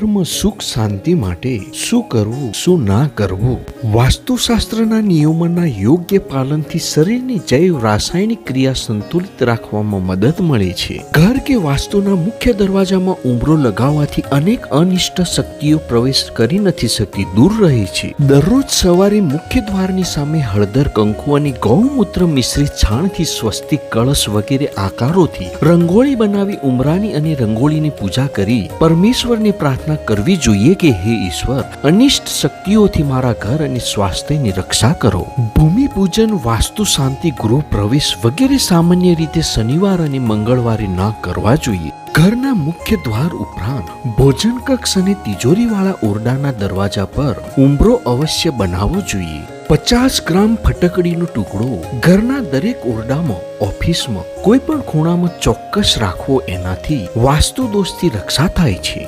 ધર્મ સુખ શાંતિ માટે શું કરવું, શું ના કરવું? વાસ્તુશાસ્ત્રના નિયમોના યોગ્ય પાલનથી શરીરની જૈવ રાસાયણિક ક્રિયા સંતુલિત રાખવામાં મદદ મળે છે. ઘર કે વાસ્તુના મુખ્ય દરવાજામાં ઉમરો લગાવવાથી અનેક અનિષ્ટ શક્તિઓ પ્રવેશ કરી નથી શકતી દૂર રહે છે. દરરોજ સવારે મુખ્ય દ્વારની સામે હળદર, કંકુ અને ગૌમૂત્ર મિશ્રિત છાણથી સ્વસ્તિક કળશ વગેરે આકારોથી રંગોળી બનાવી ઉમરાની અને રંગોળીની પૂજા કરી પરમેશ્વરને પ્રાર્થના કરવી જોઈએ કે હે ઈશ્વર, અનિષ્ટ શક્તિઓથી મારા ઘર અને સ્વાસ્થ્યની રક્ષા કરો. ભૂમિ પૂજન, વાસ્તુ શાંતિ, ગૃહ પ્રવેશ વગેરે સામાન્ય રીતે શનિવાર અને મંગળવારે ન કરવા જોઈએ. ઘરના મુખ્ય દ્વાર ઉપરાંત ભોજન કક્ષ અને તિજોરીવાળા ઓરડાના દરવાજા પર ઉંબરો અવશ્ય બનાવવો જોઈએ. પચાસ ગ્રામ ફટકડીનો ટુકડો ઘરના દરેક ઓરડામાં, ઓફિસમાં કોઈ પણ ખૂણામાં ચોક્કસ રાખવો એનાથી વાસ્તુ દોષથી રક્ષા થાય છે.